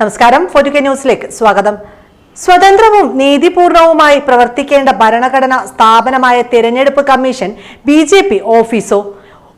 നമസ്കാരം. ഫോർട്ടുകെ ന്യൂസിലേക്ക് സ്വാഗതം. സ്വതന്ത്രവും നീതിപൂർണവുമായി പ്രവർത്തിക്കേണ്ട ഭരണഘടന സ്ഥാപനമായ തിരഞ്ഞെടുപ്പ് കമ്മീഷൻ ബി ജെ പി ഓഫീസോ.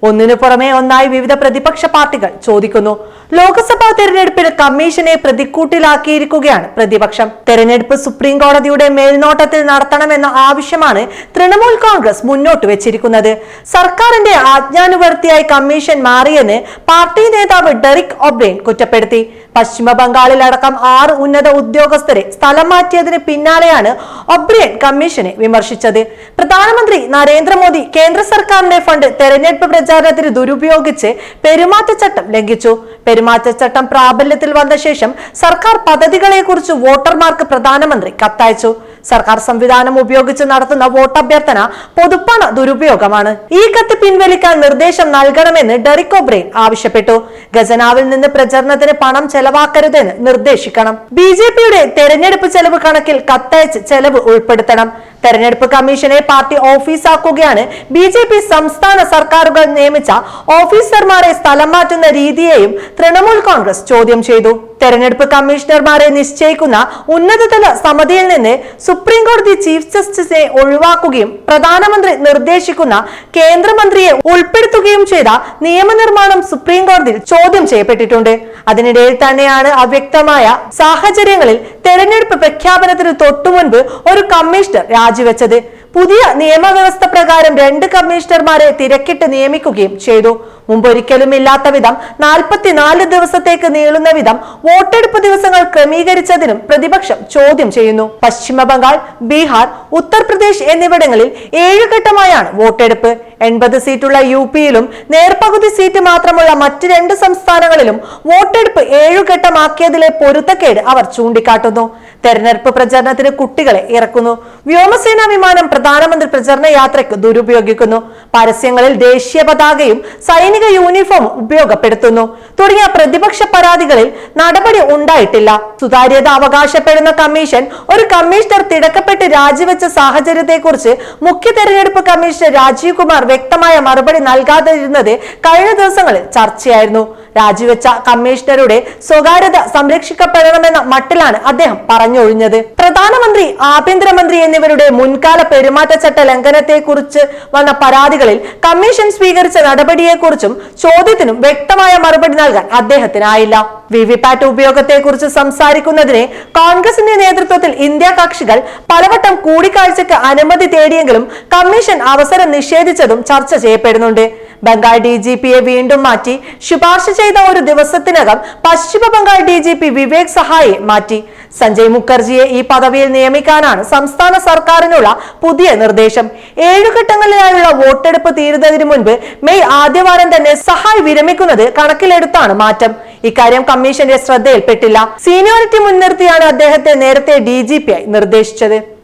ഒന്നിനു പുറമെ ഒന്നായി വിവിധ പ്രതിപക്ഷ പാർട്ടികൾ ചോദിക്കുന്നു. ലോക്സഭാ തെരഞ്ഞെടുപ്പിൽ കമ്മീഷനെ പ്രതിക്കൂട്ടിലാക്കിയിരിക്കുകയാണ് പ്രതിപക്ഷം. തെരഞ്ഞെടുപ്പ് സുപ്രീം കോടതിയുടെ മേൽനോട്ടത്തിൽ നടത്തണമെന്ന ആവശ്യമാണ് തൃണമൂൽ കോൺഗ്രസ് മുന്നോട്ട് വെച്ചിരിക്കുന്നത്. സർക്കാരിന്റെ ആജ്ഞാനുവർത്തിയായി കമ്മീഷൻ മാറിയെന്ന് പാർട്ടി നേതാവ് ഡെറിക് ഒബ്രെയിൻ കുറ്റപ്പെടുത്തി. പശ്ചിമ ബംഗാളിൽ അടക്കം ആറ് ഉന്നത ഉദ്യോഗസ്ഥരെ സ്ഥലം മാറ്റിയതിന് പിന്നാലെയാണ് ഒബ്രിയൻ കമ്മീഷനെ വിമർശിച്ചത്. പ്രധാനമന്ത്രി നരേന്ദ്രമോദി കേന്ദ്ര സർക്കാരിന്റെ ഫണ്ട് തെരഞ്ഞെടുപ്പ് പ്രചാരണത്തിന് ദുരുപയോഗിച്ച് പെരുമാറ്റച്ചട്ടം ലംഘിച്ചു. പെരുമാറ്റച്ചട്ടം പ്രാബല്യത്തിൽ വന്ന ശേഷം സർക്കാർ പദ്ധതികളെക്കുറിച്ച് വോട്ടർമാർക്ക് പ്രധാനമന്ത്രി കത്തയച്ചു. സർക്കാർ സംവിധാനം ഉപയോഗിച്ച് നടത്തുന്ന വോട്ടഭ്യർത്ഥന പൊതുപ്പണ ദുരുപയോഗമാണ്. ഈ കത്ത് പിൻവലിക്കാൻ നിർദ്ദേശം നൽകണമെന്ന് ഡെറിക് ആവശ്യപ്പെട്ടു. ഖജനാവിൽ നിന്ന് പ്രചരണത്തിന് പണം ചെലവാക്കരുതെന്ന് നിർദ്ദേശിക്കണം. ബി ജെ പിയുടെ തെരഞ്ഞെടുപ്പ് ചെലവ് കണക്കിൽ കത്തയച്ച് ചെലവ് ഉൾപ്പെടുത്തണം. തെരഞ്ഞെടുപ്പ് കമ്മീഷനെ പാർട്ടി ഓഫീസാക്കുകയാണ്. ബി ജെ പി സംസ്ഥാന സർക്കാരുകൾ നിയമിച്ച ഓഫീസർമാരെ സ്ഥലം മാറ്റുന്ന രീതിയെയും തൃണമൂൽ കോൺഗ്രസ് ചോദ്യം ചെയ്തു. തെരഞ്ഞെടുപ്പ് കമ്മീഷണർമാരെ നിശ്ചയിക്കുന്ന ഉന്നതതല സമിതിയിൽ നിന്ന് സുപ്രീം കോടതി ചീഫ് ജസ്റ്റിസിനെ ഒഴിവാക്കുകയും പ്രധാനമന്ത്രി നിർദ്ദേശിക്കുന്ന കേന്ദ്രമന്ത്രിയെ ഉൾപ്പെടുത്തുകയും ചെയ്ത നിയമനിർമ്മാണം സുപ്രീം കോടതിയിൽ ചോദ്യം ചെയ്യപ്പെട്ടിട്ടുണ്ട്. അതിനിടയിൽ തന്നെയാണ് അവ്യക്തമായ സാഹചര്യങ്ങളിൽ തെരഞ്ഞെടുപ്പ് പ്രഖ്യാപനത്തിന് തൊട്ടുമുൻപ് ഒരു കമ്മീഷണർ രാജിവെച്ചത് പുതിയ നിയമവ്യവസ്ഥ പ്രകാരം രണ്ട് കമ്മീഷണർമാരെ തിരക്കിട്ട് നിയമിക്കുകയും ചെയ്തു. മുമ്പൊരിക്കലും ഇല്ലാത്ത വിധം നാൽപ്പത്തിനാല് ദിവസത്തേക്ക് നീളുന്ന വിധം വോട്ടെടുപ്പ് ദിവസങ്ങൾ ക്രമീകരിച്ചതിനും പ്രതിപക്ഷം ചോദ്യം ചെയ്യുന്നു. പശ്ചിമ ബംഗാൾ ബീഹാർ ഉത്തർപ്രദേശ് എന്നിവിടങ്ങളിൽ ഏഴ് ഘട്ടമായാണ് വോട്ടെടുപ്പ്. എൺപത് സീറ്റുള്ള യു പിയിലും നേർപകുതി സീറ്റ് മാത്രമുള്ള മറ്റ് രണ്ട് സംസ്ഥാനങ്ങളിലും വോട്ടെടുപ്പ് ഏഴു ഘട്ടമാക്കിയതിലെ പൊരുത്തക്കേട് അവർ ചൂണ്ടിക്കാട്ടുന്നു. തെരഞ്ഞെടുപ്പ് പ്രചരണത്തിന് കുട്ടികളെ ഇറക്കുന്നു. വ്യോമസേനാ വിമാനം പ്രധാനമന്ത്രി പ്രചരണ യാത്രയ്ക്ക് ദുരുപയോഗിക്കുന്നു. പരസ്യങ്ങളിൽ ദേശീയ പതാകയും സൈനിക യൂണിഫോമും ഉപയോഗപ്പെടുത്തുന്നു. തുടങ്ങിയ പ്രതിപക്ഷ പരാതികളിൽ നടപടി ഉണ്ടായിട്ടില്ല. സുതാര്യത അവകാശപ്പെടുന്ന കമ്മീഷൻ ഒരു കമ്മീഷണർ തിടക്കപ്പെട്ട് രാജിവെച്ച സാഹചര്യത്തെക്കുറിച്ച് മുഖ്യ തെരഞ്ഞെടുപ്പ് കമ്മീഷണർ രാജീവ് കുമാർ വ്യക്തമായ മറുപടി നൽകാതിരുന്നത് കഴിഞ്ഞ ദിവസങ്ങളിൽ ചർച്ചയായിരുന്നു. രാജിവെച്ച കമ്മീഷണറുടെ സ്വകാര്യത സംരക്ഷിക്കപ്പെടണമെന്ന മട്ടിലാണ് അദ്ദേഹം പറഞ്ഞൊഴിഞ്ഞത്. പ്രധാനമന്ത്രി ആഭ്യന്തരമന്ത്രി എന്നിവരുടെ മുൻകാല പെരുമാറ്റച്ചട്ട ലംഘനത്തെക്കുറിച്ച് വന്ന പരാതികളിൽ കമ്മീഷൻ സ്വീകരിച്ച നടപടിയെക്കുറിച്ചും ചോദ്യത്തിനും വ്യക്തമായ മറുപടി നൽകാൻ അദ്ദേഹത്തിനായില്ല. വിവിപാറ്റ് ഉപയോഗത്തെക്കുറിച്ച് സംസാരിക്കുന്നതിനെ കോൺഗ്രസിന്റെ നേതൃത്വത്തിൽ ഇന്ത്യ കക്ഷികൾ പലവട്ടം കൂടിക്കാഴ്ചയ്ക്ക് അനുമതി തേടിയെങ്കിലും കമ്മീഷൻ അവസരം നിഷേധിച്ചതും ചർച്ച ചെയ്യപ്പെടുന്നുണ്ട്. ബംഗാൾ ഡി ജി പിയെ വീണ്ടും മാറ്റി ശുപാർശ ചെയ്ത ഒരു ദിവസത്തിനകം പശ്ചിമ Bengal D G P Vivek സഹായെ മാറ്റി. സഞ്ജയ് മുഖർജിയെ ഈ പദവിയിൽ നിയമിക്കാനാണ് സംസ്ഥാന സർക്കാരിനുള്ള പുതിയ നിർദ്ദേശം. ഏഴ് ഘട്ടങ്ങളിലായുള്ള വോട്ടെടുപ്പ് തീരുന്നതിന് മുൻപ് മെയ് ആദ്യവാരം തന്നെ സഹായ് വിരമിക്കുന്നത് കണക്കിലെടുത്താണ് മാറ്റം. ഇക്കാര്യം കമ്മീഷന്റെ ശ്രദ്ധയിൽപ്പെട്ടില്ല. സീനിയോറിറ്റി മുൻനിർത്തിയാണ് അദ്ദേഹത്തെ നേരത്തെ ഡി നിർദ്ദേശിച്ചത്.